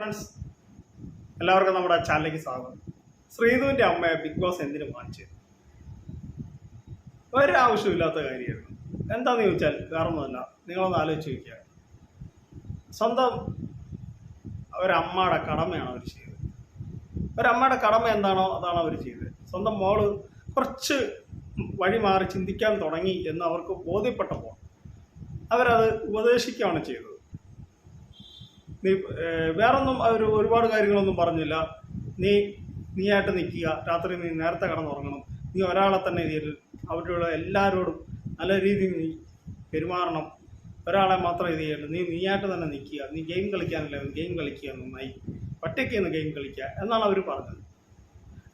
Friends എല്ലാവർക്കും നമ്മുടെ ചാനലിലേക്ക് സ്വാഗതം. ശ്രീധുവിന്റെ അമ്മയെ ബിഗ് ബോസ് എന്തിനു വാങ്ങിച്ചു? ഒരാവശ്യമില്ലാത്ത കാര്യമായിരുന്നു. എന്താന്ന് ചോദിച്ചാൽ വേറൊന്നുമല്ല. നിങ്ങളൊന്ന് ആലോചിച്ച് ചോദിക്കുക സ്വന്തം ഒരമ്മയുടെ കടമയാണ് അവർ ചെയ്തത്. ഒരമ്മയുടെ കടമ എന്താണോ അതാണ് അവർ ചെയ്തത്. സ്വന്തം മോൾ കുറച്ച് വഴി മാറി ചിന്തിക്കാൻ തുടങ്ങി എന്ന് അവർക്ക് ബോധ്യപ്പെട്ടപ്പോൾ അവരത് ഉപദേശിക്കുകയാണ് ചെയ്തത്. നീ വേറൊന്നും അവർ ഒരുപാട് കാര്യങ്ങളൊന്നും പറഞ്ഞില്ല. നീ നീയായിട്ട് നിൽക്കുക രാത്രി നീ നേരത്തെ കിടന്നുറങ്ങണം. നീ ഒരാളെ തന്നെ ഇതിൽ അവരുടെ എല്ലാവരോടും നല്ല രീതിയിൽ നീ പെരുമാറണം. ഒരാളെ മാത്രം ഇത് ചെയ്യരുത് നീ നീയായിട്ട് തന്നെ നിൽക്കുക നീ ഗെയിം കളിക്കാനല്ലേ ഗെയിം കളിക്കുക നന്നായി. ഒറ്റയ്ക്ക് നിന്ന് ഗെയിം കളിക്കുക എന്നാണ് അവർ പറഞ്ഞത്.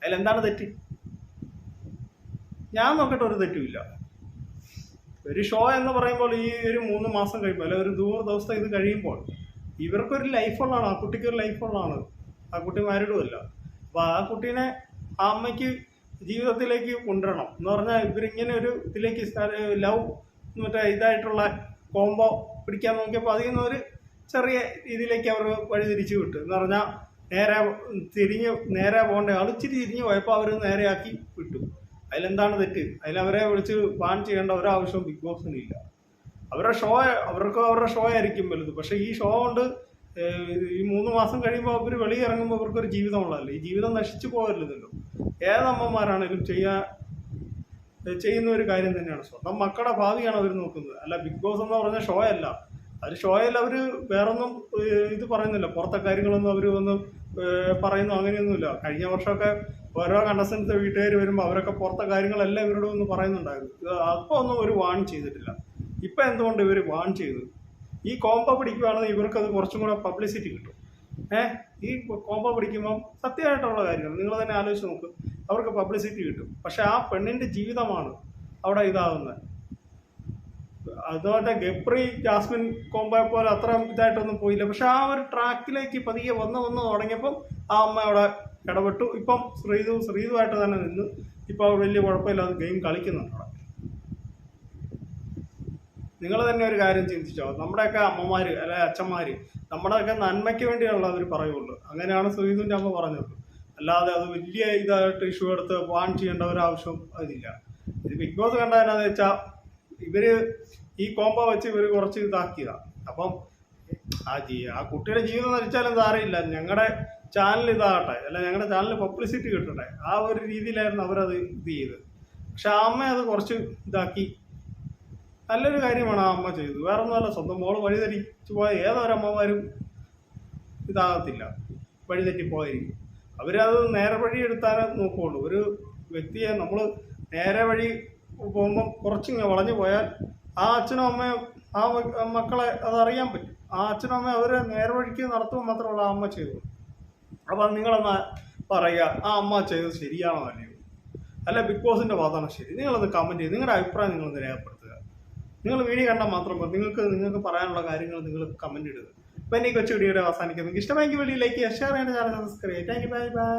അതിലെന്താണ് തെറ്റ്? ഞാൻ നോക്കിയിട്ട് ഒരു തെറ്റുമില്ല. ഒരു ഷോ എന്ന് പറയുമ്പോൾ ഈ ഒരു മൂന്ന് മാസം കഴിയുമ്പോൾ അല്ലെങ്കിൽ ഒരു ദൂർ ദിവസം ഇത് കഴിയുമ്പോൾ ഇവർക്കൊരു ലൈഫുള്ളതാണ് ആ കുട്ടിക്ക് ഒരു ലൈഫുള്ളതാണ്. ആ കുട്ടി മാരിടുമല്ല അപ്പോൾ ആ കുട്ടീനെ ആ അമ്മയ്ക്ക് ജീവിതത്തിലേക്ക് കൊണ്ടുവരണം. എന്ന് പറഞ്ഞാൽ ഇവരിങ്ങനെ ഒരു ഇതിലേക്ക് ലവ് മറ്റേ ഇതായിട്ടുള്ള കോംബോ പിടിക്കാൻ നോക്കിയപ്പോൾ അതിൽ നിന്ന് ഒരു ചെറിയ രീതിയിലേക്ക് അവർ വഴി തിരിച്ചു വിട്ടു. എന്ന് പറഞ്ഞാൽ നേരെ തിരിഞ്ഞ് നേരെ പോകേണ്ട ആൾ ഇച്ചിരി തിരിഞ്ഞ് പോയപ്പോൾ അവർ നേരെയാക്കി വിട്ടു. അതിലെന്താണ് തെറ്റ്? അതിലവരെ വിളിച്ച് ബാൻ ചെയ്യേണ്ട ഒരാവശ്യവും ബിഗ് ബോസിന് ഇല്ല. അവരുടെ ഷോ അവർക്ക് അവരുടെ ഷോ ആയിരിക്കും വലുത്. പക്ഷേ ഈ ഷോ കൊണ്ട് ഈ മൂന്ന് മാസം കഴിയുമ്പോൾ അവർ വെളിയിൽ ഇറങ്ങുമ്പോൾ അവർക്കൊരു ജീവിതമുള്ളതല്ലേ? ഈ ജീവിതം നശിച്ചു പോകരുതല്ലോ. ഏതമ്മമാരാണേലും ചെയ്യാൻ ചെയ്യുന്ന ഒരു കാര്യം തന്നെയാണ് സ്വന്തം മക്കളുടെ ഭാവിയാണ് അവർ നോക്കുന്നത്. അല്ല ബിഗ് ബോസ് എന്ന് പറഞ്ഞ ഷോ അല്ല. അത് ഷോയിൽ അവർ വേറൊന്നും ഇത് പറയുന്നില്ല. പുറത്തെ കാര്യങ്ങളൊന്നും അവർ വന്ന് പറയുന്നു അങ്ങനെയൊന്നുമില്ല. കഴിഞ്ഞ വർഷമൊക്കെ ഓരോ കണ്ടസ്റ്റൻസ് വീട്ടുകാർ വരുമ്പോൾ അവരൊക്കെ പുറത്തെ കാര്യങ്ങളെല്ലാം ഇവരോട് ഒന്ന് പറയുന്നുണ്ടായിരുന്നു. അപ്പോൾ ഒന്നും ഒരു വാൺ ചെയ്തിട്ടില്ല. ഇപ്പം എന്തുകൊണ്ട് ഇവർ വാൺ ചെയ്തു? ഈ കോമ്പ പിടിക്കുകയാണെങ്കിൽ ഇവർക്കത് കുറച്ചും കൂടെ പബ്ലിസിറ്റി കിട്ടും. ഏഹ് ഈ കോമ്പ പിടിക്കുമ്പം സത്യമായിട്ടുള്ള കാര്യങ്ങൾ നിങ്ങൾ തന്നെ ആലോചിച്ച് നോക്ക്. അവർക്ക് പബ്ലിസിറ്റി കിട്ടും. പക്ഷെ ആ പെണ്ണിന്റെ ജീവിതമാണ് അവിടെ ഇതാകുന്നത് അതുപോലെ ഗപ്രി ജാസ്മിൻ കോമ്പയെ പോലെ അത്ര ഇതായിട്ടൊന്നും പോയില്ല. പക്ഷെ ആ ഒരു ട്രാക്കിലേക്ക് പതിയെ വന്ന് വന്ന് തുടങ്ങിയപ്പം ആ അമ്മ അവിടെ ഇടപെട്ടു. ഇപ്പം ശ്രീതു ശ്രീതുമായിട്ട് തന്നെ നിന്ന് ഇപ്പം വലിയ കുഴപ്പമില്ലാതെ ഗെയിം കളിക്കുന്നുണ്ട് നിങ്ങൾ തന്നെ ഒരു കാര്യം ചിന്തിച്ചോ? നമ്മുടെയൊക്കെ അമ്മമാര് അല്ലെ അച്ഛന്മാര് നമ്മുടെയൊക്കെ നന്മയ്ക്ക് വേണ്ടിയുള്ള അവർ പറയുള്ളൂ. അങ്ങനെയാണ് സുഹീദിന്റെ അമ്മ പറഞ്ഞത്. അല്ലാതെ അത് വലിയ ഇതായിട്ട് ഇഷ്യൂ എടുത്ത് വാൺ ചെയ്യേണ്ട ഒരു ആവശ്യം അതില്ല. ഇത് ബിഗ് ബോസ് കണ്ട എന്നാന്ന് വെച്ചാൽ ഇവർ ഈ കോമ്പോ വെച്ച് ഇവർ കുറച്ച് ഇതാക്കിയതാണ് അപ്പം ആ ജീ ആ കുട്ടിയുടെ ജീവിതം നരിച്ചാലും സാരമില്ല. ഞങ്ങളുടെ ചാനൽ ഇതാകട്ടെ. അല്ല ഞങ്ങളുടെ ചാനലിൽ പബ്ലിസിറ്റി കിട്ടട്ടെ. ആ ഒരു രീതിയിലായിരുന്നു അവരത് ഇത് ചെയ്തത്. പക്ഷെ ആ അമ്മ അത് കുറച്ച് ഇതാക്കി. നല്ലൊരു കാര്യമാണ് ആ അമ്മ ചെയ്തത്. വേറെ ഒന്നുമല്ല സ്വന്തം മോൾ വഴിതെറ്റിച്ചു പോയ ഏതൊരമ്മമാരും ഇതാകത്തില്ല. വഴിതെറ്റി പോയിരിക്കും അവരത് നേരെ വഴി എടുത്താലേ നോക്കുകയുള്ളൂ ഒരു വ്യക്തിയെ നമ്മൾ നേരെ വഴി പോകുമ്പം കുറച്ചിങ്ങനെ വളഞ്ഞു പോയാൽ ആ അച്ഛനും അമ്മയും ആ മക്കളെ അതറിയാൻ പറ്റും. ആ അച്ഛനും അമ്മയും അവരെ നേരെ വഴിക്ക് നടത്തുക മാത്രമല്ല ആ അമ്മ ചെയ്തു അപ്പം നിങ്ങളൊന്ന് പറയുക ആ അമ്മ ചെയ്തത് ശരിയാണോ അല്ലയോ? അല്ല ബിഗ് ബോസിന്റെ വാദമാണ് ശരി. നിങ്ങളത് കമന്റ് ചെയ്ത് നിങ്ങളുടെ അഭിപ്രായം നിങ്ങളൊന്ന് രേഖപ്പെടുത്തുക. നിങ്ങൾ വീഡിയോ കണ്ടാൽ മാത്രം മതി. നിങ്ങൾക്ക് നിങ്ങൾക്ക് പറയാനുള്ള കാര്യങ്ങൾ നിങ്ങൾ കമന്റ് ഇടുക. അപ്പം എനിക്ക് കൊച്ചു അവസാനിക്കുന്നത് നിങ്ങൾക്ക് ഇഷ്ടമായെങ്കിൽ വീഡിയോ ലൈക്ക് ചെയ്യുക ഷെയർ ചെയ്യേണ്ട channel subscribe thank you bye bye